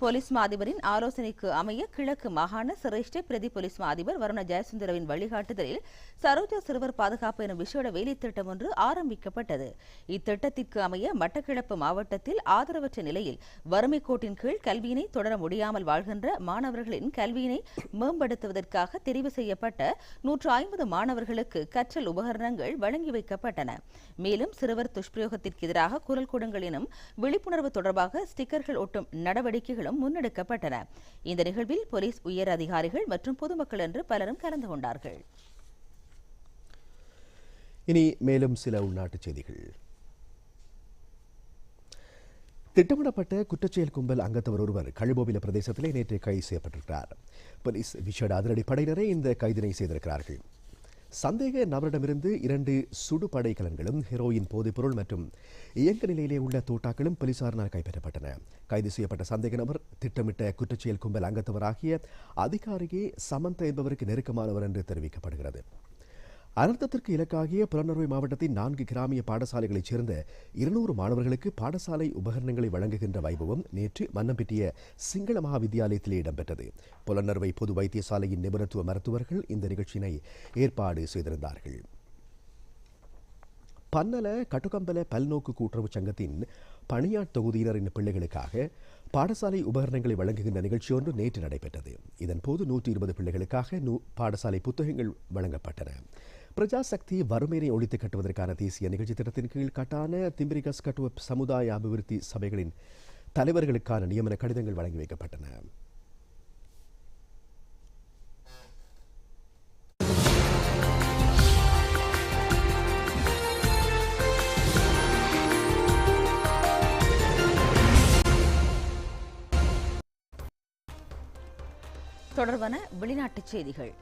போலீஸ் மாதிபரின் ஆலோசனைக்கு அமைய கிழக்கு மாகாண சிரேஷ்ட பிரதி போலீஸ் மாதிபர் வருண ஜெயசுந்தரவின் வழிகாட்டுதலில் சரோஜா சிறுவர் பாதுகாப்பு எனும் விசேட வேலை திட்டம் ஒன்று ஆரம்பிக்கப்பட்டது. இத்திட்டத்திற்கு அமைய மட்டக்கிழப்பு மாவட்டத்தில் ஆதரவற்ற நிலையில் வறுமை கோட்டின் கீழ் கல்வியினை தொடர முடியாமல் வாழ்கின்ற மாணவர்களின் கல்வியினை மேம்படுத்துவதற்காக தெரிவு செய்யப்பட்ட நூற்று ஐம்பது மாணவர்களுக்கு கற்றல் உபகரணங்கள் வழங்கி வைக்கப்பட்டன. மேலும் சிறுவர் துஷ்பிரயோகத்திற்கு எதிராக குரல் கூடங்கள் எனும் விழிப்புணர்வு தொடர்பாக ஸ்டிக்கர்கள் ஒட்டும் நடவடிக்கைகளும் முன்னெடுக்கப்பட்டன. இந்த நிகழ்வில் போலீஸ் உயர் அதிகாரிகள் மற்றும் பொதுமக்கள் என்று பலரும் கலந்து கொண்டார்கள். இனி மேலும் சில உள்நாட்டுச் செய்திகள். திட்டமிடப்பட்ட குற்றச்செயல் கும்பல் அங்கத்தவர் ஒருவர் கழுபோவில பிரதேசத்திலே நேற்று கைது செய்யப்பட்டிருக்கிறார். போலீஸ் விசேட அதிரடி படையினரே இந்த கைதினை செய்திருக்கிறார்கள். சந்தேக நபரிடமிருந்து இரண்டு சுடுபடை கலன்களும் ஹெரோயின் போதைப்பொருள் மற்றும் இயங்க நிலையிலே உள்ள தோட்டாக்களும் போலீசாரினால் கைப்பற்றப்பட்டன. கைது செய்யப்பட்ட சந்தேக நபர் திட்டமிட்ட குற்றச்செயல் கும்பல் அங்கத்தவராகிய அதிகாரியே சமந்த என்பவருக்கு நெருக்கமானவர் என்று தெரிவிக்கப்படுகிறது. அனர்த்தத்திற்கு இலக்காகிய புலனறுவை மாவட்டத்தின் நான்கு கிராமிய பாடசாலைகளைச் சேர்ந்த இருநூறு மாணவர்களுக்கு பாடசாலை உபகரணங்களை வழங்குகின்ற வைபவம் நேற்று மன்னம்பிட்டிய சிங்கள மகாவித்யாலயத்திலே இடம்பெற்றது. புலனறுவை பொது வைத்தியசாலையின் நிபுணத்துவ மருத்துவர்கள் இந்த நிகழ்ச்சியினை ஏற்பாடு செய்திருந்தார்கள். பன்னல கட்டுக்கம்பல பல்நோக்கு கூட்டுறவு சங்கத்தின் பணியாட் தொகுதியினரின் பிள்ளைகளுக்காக பாடசாலை உபகரணங்களை வழங்குகின்ற நிகழ்ச்சி ஒன்று நேற்று நடைபெற்றது. இதன்போது நூற்றி இருபது பிள்ளைகளுக்காக நூ பாடசாலை புத்தகங்கள் வழங்கப்பட்டன. பிரஜாசக்தி வறுமையை ஒழித்து கட்டுவதற்கான தேசிய நிகழ்ச்சி திட்டத்தின் கீழ் கட்டான திம்பிரிகஸ் கட்டுவ சமுதாய அபிவிருத்தி சபைகளின் தலைவர்களுக்கான நியமன கடிதங்கள் வழங்கி வைக்கப்பட்டன. தொடர்பான வெளிநாட்டுச் செய்திகள்.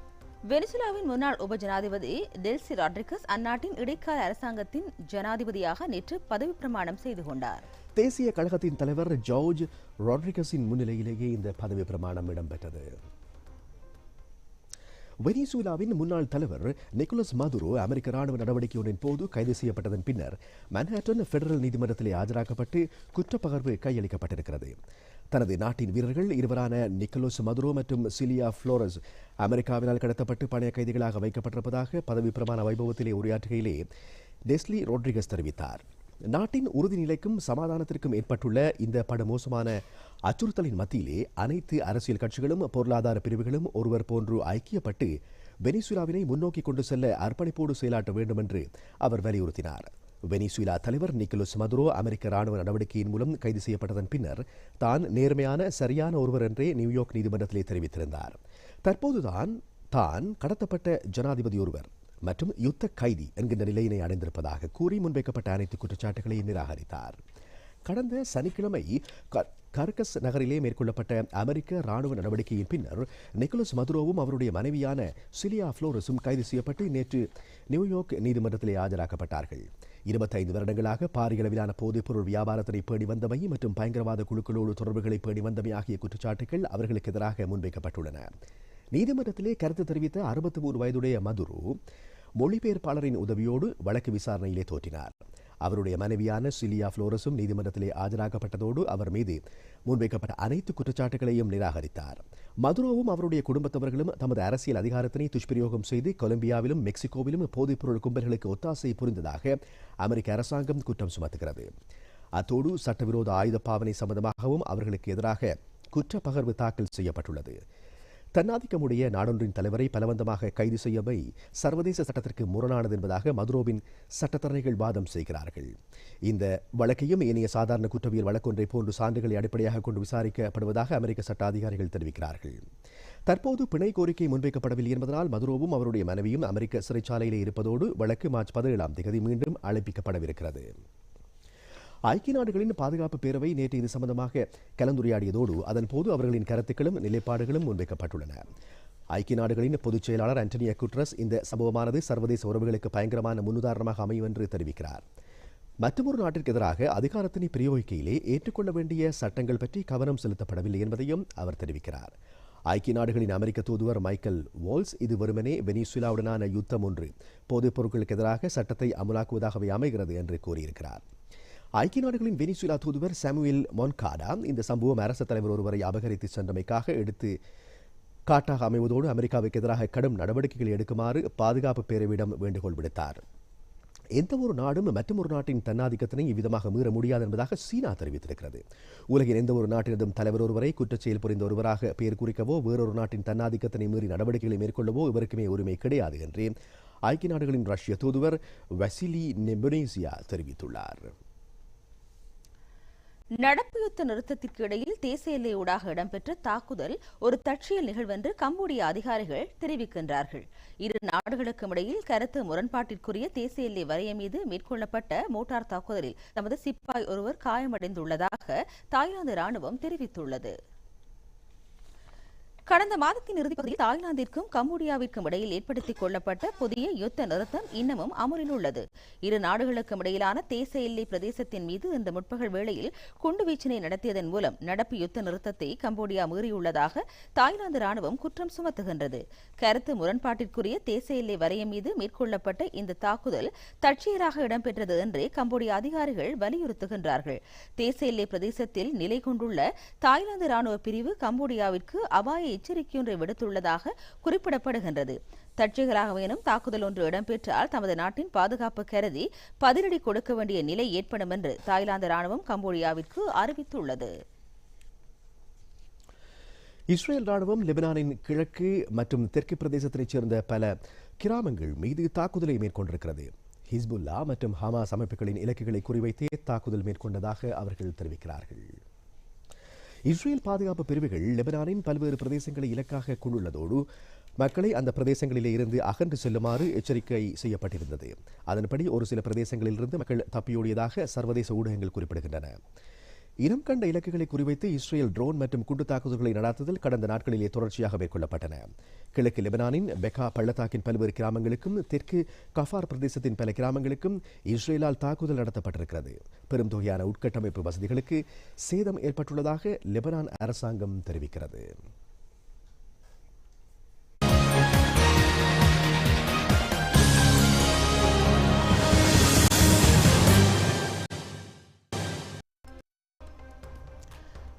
வெனிசுலாவின் முன்னாள் உப ஜனாதிபதி டெல்சி ராட்ரிகஸ் அந்நாட்டின் இடைக்கால அரசாங்கத்தின் ஜனாதிபதியாக நேற்று பதவி பிரமாணம் செய்து கொண்டார். தேசிய கழகத்தின் தலைவர் ஜார்ஜ் ராட்ரிகஸின் முன்னிலையிலேயே இந்த பதவி பிரமாணம் இடம்பெற்றது. வெனிசுலாவின் முன்னாள் தலைவர் நிக்கோலஸ் மதுரோ அமெரிக்க ராணுவ நடவடிக்கையொன்றின் போது கைது செய்யப்பட்டதன் பின்னர் மன்ஹாட்டன் பெடரல் நீதிமன்றத்திலே ஆஜராக்கப்பட்டு குற்றப்பகர்வு கையளிக்கப்பட்டிருக்கிறது. தனது நாட்டின் வீரர்கள் இருவரான நிக்கோலஸ் மதுரோ மற்றும் சிலியா ஃப்ளோரஸ் அமெரிக்காவினால் கடத்தப்பட்டு பணைய கைதிகளாக வைக்கப்பட்டிருப்பதாக பதவி பிரமாண வைபவத்திலே உரையாற்றுகையிலே டெஸ்லி ரோட்ரிகஸ் தெரிவித்தார். நாட்டின் உறுதிநிலைக்கும் சமாதானத்திற்கும் ஏற்பட்டுள்ள இந்த படுமோசமான அச்சுறுத்தலின் மத்தியிலே அனைத்து அரசியல் கட்சிகளும் பொருளாதார பிரிவுகளும் ஒருவர் போன்று ஐக்கியப்பட்டு வெனிசுலாவினை முன்னோக்கி கொண்டு செல்ல அர்ப்பணிப்போடு செயலாற்ற வேண்டும் என்று அவர் வலியுறுத்தினார். வெனிசுலா தலைவர் நிக்கலோஸ் மதுரோ அமெரிக்க ராணுவ நடவடிக்கையின் மூலம் கைது செய்யப்பட்டதன் பின்னர் தான் நேர்மையான சரியான ஒருவர் என்றே நியூயார்க் நீதிமன்றத்திலே தெரிவித்திருந்தார். தற்போதுதான் தான் கடத்தப்பட்ட ஜனாதிபதி ஒருவர். மற்றும் யுத்த கைதி என்கின்ற நிலையினை அடைந்திருப்பதாக கூறி முன்வைக்கப்பட்ட அனைத்து குற்றச்சாட்டுகளையும் நிராகரித்தார். கடந்த சனிக்கிழமை கர்கஸ் நகரிலே மேற்கொள்ளப்பட்ட அமெரிக்க ராணுவ நடவடிக்கையின் பின்னர் நிக்கோலஸ் மதுரோவும் அவருடைய மனைவியான சிலியா ஃப்ளோரஸும் கைது செய்யப்பட்டு நேற்று நியூயார்க் நீதிமன்றத்திலே ஆஜராக்கப்பட்டார்கள். இருபத்தைந்து வருடங்களாக பாரிய அளவிலான போதைப்பொருள் வியாபாரத்தினை பேணி வந்தவை மற்றும் பயங்கரவாத குழுக்களோடு தொடர்புகளை பேணி வந்தவை ஆகிய குற்றச்சாட்டுகள் அவர்களுக்கு எதிராக முன்வைக்கப்பட்டுள்ளன. நீதிமன்றத்திலே கருத்து தெரிவித்த அறுபத்தி மூன்று வயதுடைய மதுரு மொழிபெயர்ப்பாளரின் உதவியோடு வழக்கு விசாரணையிலே தோற்றினார். அவருடைய மனைவியான சிலியா புளோரஸும் நீதிமன்றத்திலே ஆஜராக்கப்பட்டதோடு அவர் மீது முன்வைக்கப்பட்ட அனைத்து குற்றச்சாட்டுகளையும் நிராகரித்தார். மதுரோவும் அவருடைய குடும்பத்தவர்களும் தமது அரசியல் அதிகாரத்தினை துஷ்பிரயோகம் செய்து கொலம்பியாவிலும் மெக்சிகோவிலும் போதைப்பொருள் கும்பல்களுக்கு ஒத்தாசை புரிந்ததாக அமெரிக்க அரசாங்கம் குற்றம் சுமத்துகிறது. அத்தோடு சட்டவிரோத ஆயுத பாவனை சம்பந்தமாகவும் அவர்களுக்கு எதிராக குற்றப்பகர்வு தாக்கல் செய்யப்பட்டுள்ளது. தன்னாதிக்கமுடைய நாடொன்றின் தலைவரை பலவந்தமாக கைது செய்யவை சர்வதேச சட்டத்திற்கு முரணானது என்பதாக மதுரோவின் சட்டத்தரணிகள் வாதம் செய்கிறார்கள். இந்த வழக்கையும் ஏனைய சாதாரண குற்றவியல் வழக்கொன்றை போன்று சான்றுகளை அடிப்படையாக கொண்டு விசாரிக்கப்படுவதாக அமெரிக்க சட்ட அதிகாரிகள் தெரிவிக்கிறார்கள். தற்போது பிணை கோரிக்கை முன்வைக்கப்படவில்லை என்பதனால் மதுரோவும் அவருடைய மனைவியும் அமெரிக்க சிறைச்சாலையிலே இருப்பதோடு வழக்கு மார்ச் பதினேழாம் தேதி மீண்டும் அழைப்பிக்கப்படவிருக்கிறது. ஐக்கிய நாடுகளின் பாதுகாப்பு பேரவை நேற்று இது சம்பந்தமாக கலந்துரையாடியதோடு அதன் போது அவர்களின் கருத்துக்களும் நிலைப்பாடுகளும் முன்வைக்கப்பட்டுள்ளன. ஐக்கிய நாடுகளின் பொதுச் செயலாளர் அண்டனியா குட்ரஸ் இந்த சம்பவமானது சர்வதேச உறவுகளுக்கு பயங்கரமான முன்னுதாரணமாக அமையும் என்று தெரிவிக்கிறார். மற்றொரு நாட்டிற்கு எதிராக அதிகாரத்தினை பிரயோகிக்கையிலே ஏற்றுக்கொள்ள வேண்டிய சட்டங்கள் பற்றி கவனம் செலுத்தப்படவில்லை என்பதையும் அவர் தெரிவிக்கிறார். ஐக்கிய நாடுகளின் அமெரிக்க தூதுவர் மைக்கேல் வால்ஸ் இது வெறுமனே வெனிசுலாவுடனான யுத்தம் ஒன்று போதைப் பொருட்களுக்கு எதிராக சட்டத்தை அமலாக்குவதாகவே அமைகிறது என்று கூறியிருக்கிறார். ஐக்கிய நாடுகளின் வெனிசுலா தூதுவர் சாமுவேல் மொன்காடா இந்த சம்பவம் அரசு தலைவர் ஒருவரை அபகரித்து சென்றமைக்காக எடுத்து காட்டாக அமைவதோடு அமெரிக்காவுக்கு எதிராக கடும் நடவடிக்கைகள் எடுக்குமாறு பாதுகாப்பு பேரவையிடம் வேண்டுகோள் விடுத்தார். எந்த ஒரு நாடும் மற்றொரு நாட்டின் தன்னாதிக்கத்தினை இவ்விதமாக மீற முடியாது என்பதாக சீனா தெரிவித்திருக்கிறது. உலகின் எந்த ஒரு நாட்டினதும் தலைவர் ஒருவரை குற்றச்செயல் புரிந்த ஒருவராக பெயர் குறிக்கவோ வேறொரு நாட்டின் தன்னாதிக்கத்தினை மீறி நடவடிக்கைகளை மேற்கொள்ளவோ இவருக்குமே உரிமை கிடையாது என்று ஐக்கிய நாடுகளின் ரஷ்ய தூதுவர் வசிலி நெபுனேசியா தெரிவித்துள்ளார். நடப்பு யுத்த நிறுத்தத்திற்கு இடையில் தேசிய எல்லையூடாக இடம்பெற்ற தாக்குதல் ஒரு தற்செயல் நிகழ்வென்று கம்போடிய அதிகாரிகள் தெரிவிக்கின்றார்கள். இரு நாடுகளுக்கும் இடையில் கருத்து முரண்பாட்டிற்குரிய தேசிய எல்லை வரைய மீது மேற்கொள்ளப்பட்ட மோட்டார் தாக்குதலில் தமது சிப்பாய் ஒருவர் காயமடைந்துள்ளதாக தாய்லாந்து ராணுவம் தெரிவித்துள்ளது. கடந்த மாதத்தின் இறுதிப்பகுதியில் தாய்லாந்திற்கும் கம்போடியாவிற்கும் இடையில் ஏற்படுத்திக் கொள்ளப்பட்ட புதிய யுத்த நிறுத்தம் இன்னமும் அமலில் உள்ளது. இரு நாடுகளுக்கும் இடையிலான தேச எல்லை பிரதேசத்தின் மீது இந்த முற்பகல் வேளையில் குண்டுவீச்சினை நடத்தியதன் மூலம் நடப்பு யுத்த நிறுத்தத்தை கம்போடியா மீறியுள்ளதாக தாய்லாந்து ராணுவம் குற்றம் சுமத்துகின்றது. கருத்து முரண்பாட்டிற்குரிய தேச எல்லை வரையம் மீது மேற்கொள்ளப்பட்ட இந்த தாக்குதல் தற்செயலாக இடம்பெற்றது என்று கம்போடிய அதிகாரிகள் வலியுறுத்துகின்றார்கள். தேச எல்லை பிரதேசத்தில் நிலை கொண்டுள்ள தாய்லாந்து ராணுவ பிரிவு கம்போடியாவிற்கு அபாய எச்சரிக்கையொன்றை விடுத்துள்ளதாக குறிப்பிடப்படுகின்றது. தற்செயலாகவேனும் தாக்குதல் ஒன்று இடம்பெற்றால் தமது நாட்டின் பாதுகாப்பு கருதி பதிலடி கொடுக்க வேண்டிய நிலை ஏற்படும் என்று தாய்லாந்து ராணுவம் கம்போடியாவிற்கு அறிவித்துள்ளது. இஸ்ரேல் ராணுவம் லெபனானின் கிழக்கு மற்றும் தெற்கு பிரதேசத்தைச் சேர்ந்த பல கிராமங்கள் மீது தாக்குதலை மேற்கொண்டிருக்கிறது. ஹிஸ்புல்லா மற்றும் ஹமாஸ் அமைப்புகளின் இலக்குகளை குறிவைத்தே தாக்குதல் மேற்கொண்டதாக அவர்கள் தெரிவிக்கிறார்கள். இஸ்ரேல் பாதுகாப்பு பிரிவுகள் லெபனானின் பல்வேறு பிரதேசங்களை இலக்காக கொண்டுள்ளதோடு மக்களை அந்த பிரதேசங்களிலே இருந்து அகன்று செல்லுமாறு எச்சரிக்கை செய்யப்பட்டிருந்தது. அதன்படி ஒரு சில பிரதேசங்களிலிருந்து மக்கள் தப்பியோடியதாக சர்வதேச ஊடகங்கள் குறிப்பிடுகின்றன. இனம் கண்ட இலக்குகளை குறிவைத்து இஸ்ரேல் ட்ரோன் மற்றும் குண்டு தாக்குதல்களை நடாத்துதல் கடந்த நாட்களிலே தொடர்ச்சியாக மேற்கொள்ளப்பட்டன. கிழக்கு லெபனானின் பெகா பள்ளத்தாக்கின் பல்வேறு கிராமங்களுக்கும் தெற்கு கஃபார் பிரதேசத்தின் பல கிராமங்களுக்கும் இஸ்ரேலால் தாக்குதல் நடத்தப்பட்டிருக்கிறது. பெரும் தொகையான உட்கட்டமைப்பு வசதிகளுக்கு சேதம் ஏற்பட்டுள்ளதாக லெபனான் அரசாங்கம் தெரிவிக்கிறது.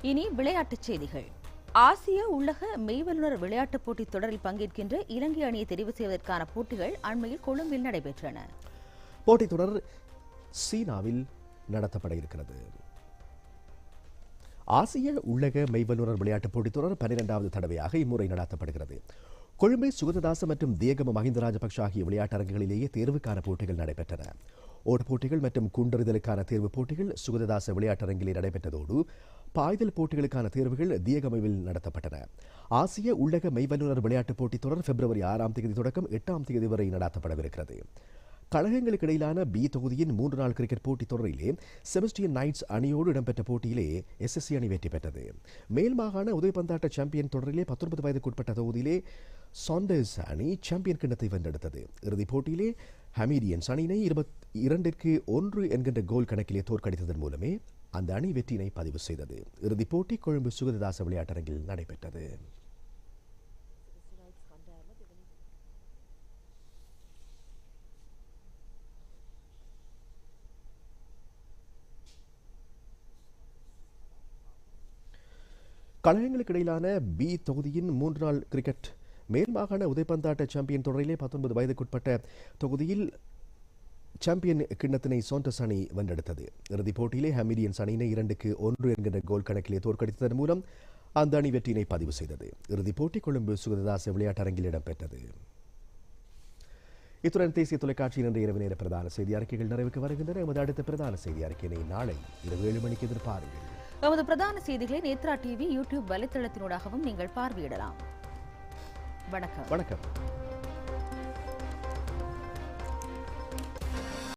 இனி விளையாட்டுச் செய்திகள். ஆசிய உள்ளக மெய்வல்லுநர் விளையாட்டுப் போட்டித் தொடரில் பங்கேற்கின்ற இலங்கை அணியை தெரிவு செய்வதற்கான போட்டிகள் அண்மையில் கொழும்பில் நடைபெற்றன. போட்டித் தொடர் சீனாவில் நடத்தப்பட இருக்கிறது. ஆசிய உள்ளக மெய்வல்லுநர் விளையாட்டுப் போட்டித் தொடர் பன்னிரெண்டாவது தடவையாக இம்முறை நடத்தப்படுகிறது. கொழும்பை சுகததாச மற்றும் தியகம மஹிந்த ராஜபக்ஷ ஆகிய விளையாட்டரங்குகளிலேயே தேர்வுக்கான போட்டிகள் நடைபெற்றன. ஓட்டப் போட்டிகள் மற்றும் குண்டறிதலுக்கான தேர்வுப் போட்டிகள் சுகததாச விளையாட்டரங்கிலே நடைபெற்றதோடு பாய்தல் போட்டிகளுக்கான தேர்வுகள் தியகமவில் நடத்தப்பட்டன. ஆசிய உள்ளக மெய்வல்லுநர் விளையாட்டுப் போட்டித் தொடர் பிப்ரவரி ஆறாம் தேதி தொடக்கம் எட்டாம் தேதி வரை நடத்தப்படவிருக்கிறது. கழகங்களுக்கு இடையிலான பி தொகுதியின் மூன்று நாள் கிரிக்கெட் போட்டித் தொடரிலே செபஸ்டியன் நைட்ஸ் அணியோடு இடம்பெற்ற போட்டியிலே எஸ்எஸ்சி அணி வெற்றி பெற்றது. மேல் மாகாண உதயபந்தாட்ட சாம்பியன் தொடரிலே பத்தொன்பது வயதுக்குட்பட்ட தொகுதியிலே சாண்டர்ஸ் அணி சாம்பியன் கிண்ணத்தை வென்றெடுத்தது. இறுதிப் போட்டியிலே ஹமீடியன்ஸ் அணியினை இருபத் இரண்டிற்கு ஒன்று என்கின்ற கோல் கணக்கிலே தோற்கடித்ததன் மூலமே அந்த அணி வெற்றியினை பதிவு செய்தது. இறுதிப் போட்டி கொழும்பு சுகததாச விளையாட்டரங்கில் நடைபெற்றது. கழகங்களுக்கு இடையிலான பி தொகுதியின் மூன்று நாள் கிரிக்கெட். மேல் மாகாண உதைப்பந்தாட்ட சாம்பியன் தொடரிலே பத்தொன்பது வயதுக்குட்பட்ட தொகுதியில் சாம்பியன் கிண்ணத்தினை சோண்டஸ் அணி வென்றெடுத்தது. இறுதிப் போட்டியிலே ஹமிடியன்ஸ் அணியினை இரண்டுக்கு ஒன்று என்கின்ற கோல் கணக்கிலே தோற்கடித்ததன் மூலம் அந்த அணி வெற்றியினை பதிவு செய்தது. இறுதிப் போட்டி கொழும்பு சுகததாச விளையாட்டரங்கில் இடம்பெற்றது. இத்துடன் தேசிய தொலைக்காட்சியின் இன்றைய இரவு நேர பிரதான செய்தி அறிக்கைகள் நிறைவுக்கு வருகின்றன. எமது அடுத்த பிரதான செய்தி அறிக்கையினை நாளை இரவு ஏழு மணிக்கு எதிர்பாருங்கள். எமது பிரதான செய்திகளை நேத்ரா டிவி யூடியூப் வலைத்தளத்தினூடாகவும் நீங்கள் பார்வையிடலாம். வணக்கம். வணக்கம்.